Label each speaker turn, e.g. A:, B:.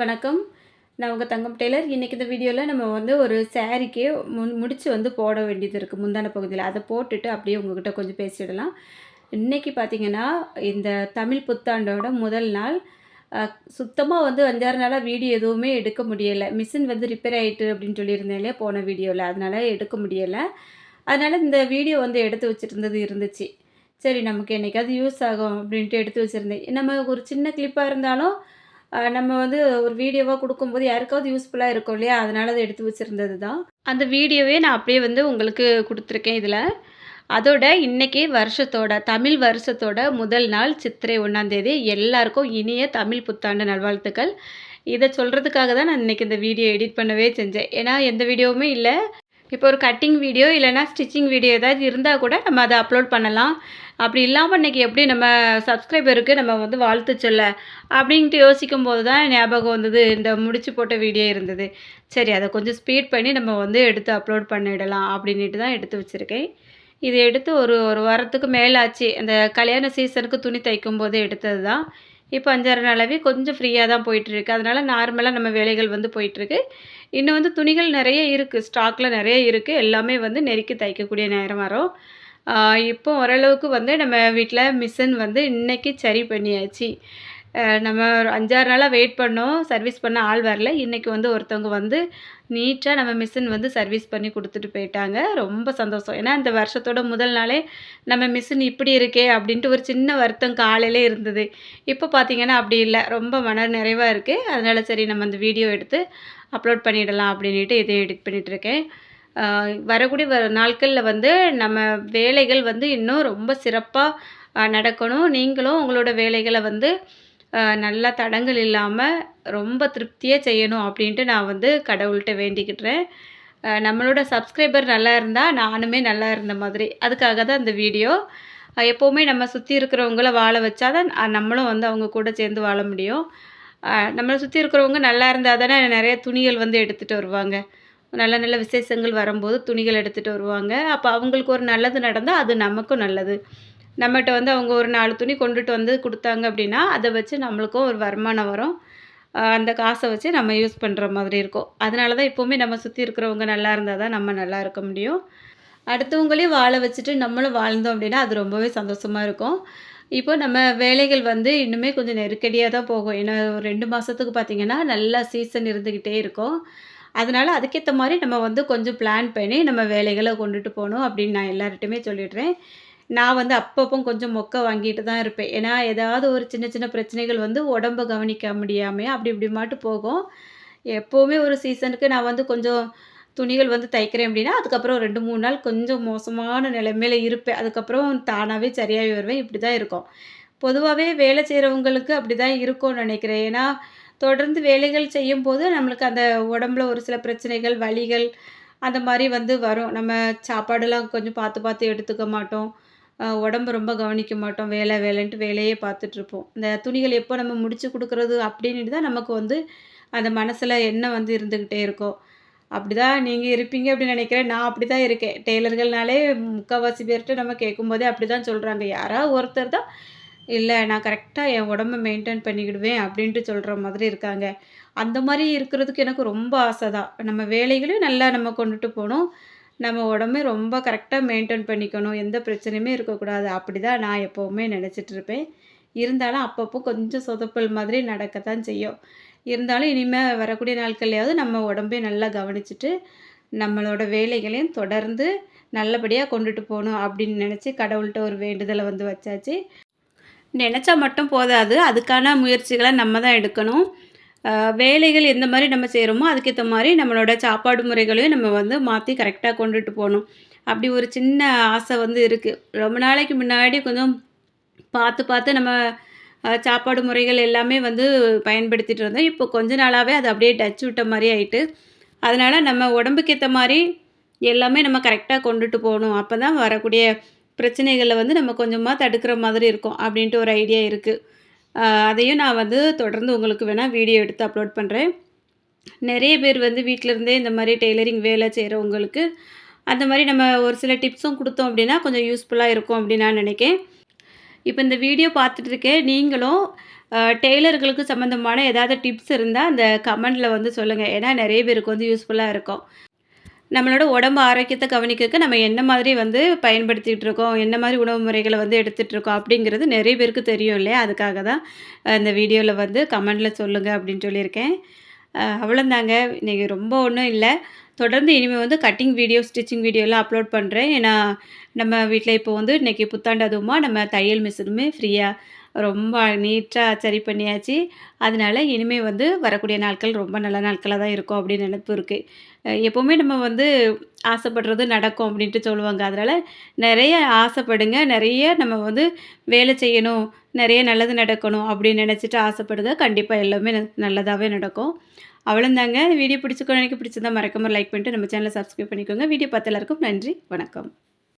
A: வணக்கம். நான் உங்கள் தங்கம் டெய்லர். இன்றைக்கி இந்த வீடியோவில் நம்ம வந்து ஒரு சாரீக்கே முன் முடிச்சு வந்து போட வேண்டியது இருக்குது முந்தான பகுதியில். அதை போட்டுட்டு அப்படியே உங்ககிட்ட கொஞ்சம் பேசிடலாம். இன்றைக்கி பார்த்தீங்கன்னா இந்த தமிழ் புத்தாண்டோட முதல் நாள். சுத்தமாக வந்து அஞ்சாறு நாளாக வீடியோ எதுவுமே எடுக்க முடியலை. மிஷின் வந்து ரிப்பேர் ஆகிட்டு அப்படின்னு சொல்லியிருந்தேலே போன வீடியோவில் அதனால் எடுக்க முடியலை. அதனால் இந்த வீடியோ வந்து எடுத்து வச்சுருந்தது இருந்துச்சு. சரி நமக்கு என்றைக்காவது யூஸ் ஆகும் அப்படின்ட்டு எடுத்து வச்சுருந்தேன். நம்ம ஒரு சின்ன கிளிப்பாக இருந்தாலும் நம்ம வந்து ஒரு வீடியோவாக கொடுக்கும்போது யாருக்காவது யூஸ்ஃபுல்லாக இருக்கும் இல்லையா? அதனால் அதை எடுத்து வச்சுருந்தது தான் அந்த வீடியோவே நான் அப்படியே வந்து உங்களுக்கு கொடுத்துருக்கேன் இதில். அதோட இன்னைக்கு வருஷத்தோட தமிழ் வருஷத்தோட முதல் நாள் சித்திரை ஒன்றாந்தேதி எல்லாருக்கும் இனிய தமிழ் புத்தாண்டு நல்வாழ்த்துக்கள். இதை சொல்கிறதுக்காக தான் நான் இன்னைக்கு இந்த வீடியோ எடிட் பண்ணவே செஞ்சேன். ஏன்னா எந்த வீடியோவுமே இல்லை. இப்போ ஒரு கட்டிங் வீடியோ இல்லைன்னா ஸ்டிச்சிங் வீடியோ ஏதாவது இருந்தால் கூட நம்ம அதை அப்லோட் பண்ணலாம். அப்படி இல்லாமல் இன்றைக்கி எப்படி நம்ம சப்ஸ்கிரைபருக்கு நம்ம வந்து வாழ்த்து சொல்ல அப்படின்ட்டு யோசிக்கும் போது தான் ஞாபகம் வந்தது. இந்த முடிச்சு போட்ட வீடியோ இருந்தது. சரி அதை கொஞ்சம் ஸ்பீட் பண்ணி நம்ம வந்து எடுத்து அப்லோட் பண்ணிடலாம் அப்படின்ட்டு தான் எடுத்து வச்சுருக்கேன். இது எடுத்து ஒரு ஒரு வாரத்துக்கு மேலாச்சு. அந்த கல்யாண சீசனுக்கு துணி தைக்கும் போது எடுத்தது தான். இப்போ அஞ்சாறு நாளாகவே கொஞ்சம் ஃப்ரீயாக தான் போயிட்டுருக்கு. அதனால் நார்மலாக நம்ம வேலைகள் வந்து போயிட்டுருக்கு. இன்னும் வந்து துணிகள் நிறைய இருக்குது ஸ்டாக்கில் நிறைய இருக்குது எல்லாமே வந்து நெருக்கி தைக்கக்கூடிய நேரம் வரும். இப்போ ஓரளவுக்கு வந்து நம்ம வீட்டில் மிஷின் வந்து இன்னைக்கு சரி பண்ணியாச்சு. நம்ம ஒரு அஞ்சாறு நாளாக வெயிட் பண்ணோம். சர்வீஸ் பண்ண ஆள் வரல. இன்றைக்கி வந்து ஒருத்தவங்க வந்து நீட்டாக நம்ம மிஷின் வந்து சர்வீஸ் பண்ணி கொடுத்துட்டு போயிட்டாங்க. ரொம்ப சந்தோஷம். ஏன்னா இந்த வருஷத்தோட முதல் நாளே நம்ம மிஷின் இப்படி இருக்கே அப்படின்ட்டு ஒரு சின்ன வருத்தம் காலையிலே இருந்தது. இப்போ பார்த்தீங்கன்னா அப்படி இல்லை. ரொம்ப மன நிறைவாக இருக்குது அதனால் சரி நம்ம அந்த வீடியோ எடுத்து அப்லோட் பண்ணிடலாம் அப்படின்ட்டு இதையும் எடிட் பண்ணிகிட்ருக்கேன் வரக்கூடிய வர நாட்களில் வந்து நம்ம வேலைகள் வந்து இன்னும் ரொம்ப சிறப்பாக நடக்கணும். நீங்களும் உங்களோட வேலைகளை வந்து நல்லா தடங்கள் இல்லாமல் ரொம்ப திருப்தியாக செய்யணும் அப்படின்ட்டு நான் வந்து கடவுள்கிட்ட வேண்டிக்கிட்டுறேன். நம்மளோட சப்ஸ்கிரைபர் நல்லா இருந்தால் நானுமே நல்லா இருந்த மாதிரி. அதுக்காக தான் இந்த வீடியோ. எப்போவுமே நம்ம சுற்றி இருக்கிறவங்கள வாழ வச்சா தான் நம்மளும் வந்து அவங்க கூட சேர்ந்து வாழ முடியும். நம்மளை சுற்றி இருக்கிறவங்க நல்லா இருந்தால் தானே நிறைய துணிகள் வந்து எடுத்துகிட்டு வருவாங்க. நல்ல நல்ல விசேஷங்கள் வரும்போது துணிகள் எடுத்துகிட்டு வருவாங்க. அப்போ அவங்களுக்கு ஒரு நல்லது நடந்தால் அது நமக்கும் நல்லது. நம்மகிட்ட வந்து அவங்க ஒரு நாலு துணி கொண்டுட்டு வந்து கொடுத்தாங்க அப்படின்னா அதை வச்சு நம்மளுக்கும் ஒரு வருமானம் வரும். அந்த காசை வச்சு நம்ம யூஸ் பண்ணுற மாதிரி இருக்கும். அதனால தான் எப்போவுமே நம்ம சுற்றி இருக்கிறவங்க நல்லா இருந்தால் தான் நம்ம நல்லா இருக்க முடியும். அடுத்தவங்களையும் வாழ வச்சுட்டு நம்மளும் வாழ்ந்தோம் அப்படின்னா அது ரொம்பவே சந்தோஷமாக இருக்கும். இப்போ நம்ம வேலைகள் வந்து இன்னுமே கொஞ்சம் நெருக்கடியாக தான் போகும். ஏன்னா ஒரு ரெண்டு மாதத்துக்கு பார்த்திங்கன்னா நல்லா சீசன் இருந்துக்கிட்டே இருக்கும். அதனால் அதுக்கேற்ற மாதிரி நம்ம வந்து கொஞ்சம் பிளான் பண்ணி நம்ம வேலைகளை கொண்டுட்டு போகணும் அப்படின்னு நான் எல்லார்கிட்டையுமே சொல்லிடுறேன். நான் வந்து அப்பப்போ கொஞ்சம் மொக்கை வாங்கிட்டு தான் இருப்பேன். ஏன்னா ஏதாவது ஒரு சின்ன சின்ன பிரச்சனைகள் வந்து உடம்ப கவனிக்க முடியாமல் அப்படி இப்படி மாட்டு போகும். எப்போவுமே ஒரு சீசனுக்கு நான் வந்து கொஞ்சம் துணிகள் வந்து தைக்கிறேன் அப்படின்னா அதுக்கப்புறம் ரெண்டு மூணு நாள் கொஞ்சம் மோசமான நிலைமையில இருப்பேன். அதுக்கப்புறம் தானாகவே சரியாகி வருவேன். இப்படி தான் இருக்கும். பொதுவாகவே வேலை செய்கிறவங்களுக்கு அப்படி தான் இருக்கும்னு நினைக்கிறேன். ஏன்னா தொடர்ந்து வேலைகள் செய்யும்போது நம்மளுக்கு அந்த உடம்புல ஒரு சில பிரச்சனைகள் வலிகள் அந்த மாதிரி வந்து வரும். நம்ம சாப்பாடெல்லாம் கொஞ்சம் பார்த்து பார்த்து எடுத்துக்க மாட்டோம். உடம்பு ரொம்ப கவனிக்க மாட்டோம். வேலை வேலைன்ட்டு வேலையே பார்த்துட்ருப்போம். இந்த துணிகள் எப்போ நம்ம முடித்து கொடுக்குறது அப்படின்ட்டு தான் நமக்கு வந்து அந்த மனசில் எண்ணம் வந்து இருந்துக்கிட்டே இருக்கும். அப்படி தான் நீங்கள் இருப்பீங்க அப்படின்னு நினைக்கிறேன். நான் அப்படி தான் இருக்கேன். டெய்லர்கள்னாலே முக்கால்வாசி பேர்கிட்ட நம்ம கேட்கும்போதே அப்படி தான் சொல்கிறாங்க யாராவது ஒருத்தர் தான் இல்லை நான் கரெக்டாக என் உடம்ப மெயின்டைன் பண்ணிக்கிடுவேன் அப்படின்ட்டு சொல்கிற மாதிரி இருக்காங்க. அந்த மாதிரி இருக்கிறதுக்கு எனக்கு ரொம்ப ஆசை தான். நம்ம வேலைகளையும் நல்லா நம்ம கொண்டுட்டு போகணும். நம்ம உடம்பே ரொம்ப கரெக்டாக மெயின்டைன் பண்ணிக்கணும். எந்த பிரச்சனையுமே இருக்கக்கூடாது. அப்படி தான் நான் எப்போவுமே நினச்சிட்ருப்பேன் இருந்தாலும் அப்பப்போ கொஞ்சம் சொதப்பல் மாதிரி நடக்க தான் செய்யும். இருந்தாலும் இனிமேல் வரக்கூடிய நாட்கள்லையாவது நம்ம உடம்பே நல்லா கவனிச்சுட்டு நம்மளோட வேலைகளையும் தொடர்ந்து நல்லபடியாக கொண்டுட்டு போகணும் அப்படின்னு நினச்சி கடவுள்கிட்ட ஒரு வேண்டுதலை வந்து வச்சாச்சு. நினச்சா மட்டும் போதாது. அதுக்கான முயற்சிகளை நம்ம தான் எடுக்கணும். வேலைகள் எந்த மாதிரி நம்ம செய்கிறோமோ அதுக்கேற்ற மாதிரி நம்மளோட சாப்பாடு முறைகளையும் நம்ம வந்து மாற்றி கரெக்டாக கொண்டுட்டு போகணும். அப்படி ஒரு சின்ன ஆசை வந்து இருக்குது ரொம்ப நாளைக்கு முன்னாடி கொஞ்சம் பார்த்து பார்த்து நம்ம சாப்பாடு முறைகள் எல்லாமே வந்து பயன்படுத்திகிட்டு இருந்தோம். இப்போ கொஞ்ச நாளாகவே அது அப்படியே டச் விட்ட மாதிரி ஆயிட்டு அதனால் நம்ம உடம்புக்கு ஏற்ற மாதிரி எல்லாமே நம்ம கரெக்டாக கொண்டுட்டு போகணும். அப்போ தான் வரக்கூடிய பிரச்சனைகளை வந்து நம்ம கொஞ்சமாக தடுக்கிற மாதிரி இருக்கும் அப்படின்ட்டு ஒரு ஐடியா இருக்குது அதையும் நான் வந்து தொடர்ந்து உங்களுக்கு வேணால் வீடியோ எடுத்து அப்லோட் பண்ணுறேன் நிறைய பேர் வந்து வீட்டிலருந்தே இந்த மாதிரி டெய்லரிங் வேலை செய்கிறவங்களுக்கு அந்த மாதிரி நம்ம ஒரு சில டிப்ஸும் கொடுத்தோம் அப்படின்னா கொஞ்சம் யூஸ்ஃபுல்லாக இருக்கும் அப்படின்னு நான் நினைக்கிறேன் இப்போ இந்த வீடியோ பார்த்துட்டு இருக்கேன். நீங்களும் டெய்லர்களுக்கு சம்மந்தமான ஏதாவது டிப்ஸ் இருந்தால் அந்த கமெண்டில் வந்து சொல்லுங்கள் ஏன்னா நிறைய பேருக்கு வந்து யூஸ்ஃபுல்லாக இருக்கும். நம்மளோட உடம்பு ஆரோக்கியத்தை கவனிக்க நம்ம என்ன மாதிரி வந்து பயன்படுத்திகிட்டு இருக்கோம், என்ன மாதிரி உணவு முறைகளை வந்து எடுத்துகிட்ருக்கோம் அப்படிங்கிறது நிறைய பேருக்கு தெரியும் இல்லையா? அதுக்காக தான் இந்த வீடியோவில் வந்து கமெண்டில் சொல்லுங்கள் அப்படின்னு சொல்லியிருக்கேன். அவ்வளோந்தாங்க இன்றைக்கி இன்னைக்கு ரொம்ப ஒன்றும் இல்லை தொடர்ந்து இனிமேல் வந்து கட்டிங் வீடியோ, ஸ்டிச்சிங் வீடியோலாம் அப்லோட் பண்ணுறேன் ஏன்னா, நம்ம வீட்டில் இப்போ வந்து இன்னைக்கு புத்தாண்டு அதுவுமா நம்ம தையல் மிஷினுமே ஃப்ரீயாக ரொம்ப நீட்டாக சரி பண்ணியாச்சு. அதனால இனிமேல் வந்து வரக்கூடிய நாட்கள் ரொம்ப நல்ல நாட்களாக தான் இருக்கும் அப்படின்னு நினப்பு இருக்குது எப்போவுமே நம்ம வந்து ஆசைப்படுறது நடக்கும் அப்படின்ட்டு சொல்லுவாங்க. அதனால் நிறைய ஆசைப்படுங்க. நிறைய நம்ம வந்து வேலை செய்யணும், நிறைய நல்லது நடக்கணும் அப்படின்னு நினச்சிட்டு ஆசைப்படுங்க. கண்டிப்பாக எல்லாமே ந நல்லதாவே நடக்கும். அவ்வளோதாங்க. வீடியோ பிடிச்சிருக்கும் எனக்கு பிடிச்சிருந்தா மறக்காமல் லைக் பண்ணிட்டு நம்ம சேனலை சப்ஸ்கிரைப் பண்ணிக்கோங்க. வீடியோ பார்த்து எல்லாருக்கும் நன்றி. வணக்கம்.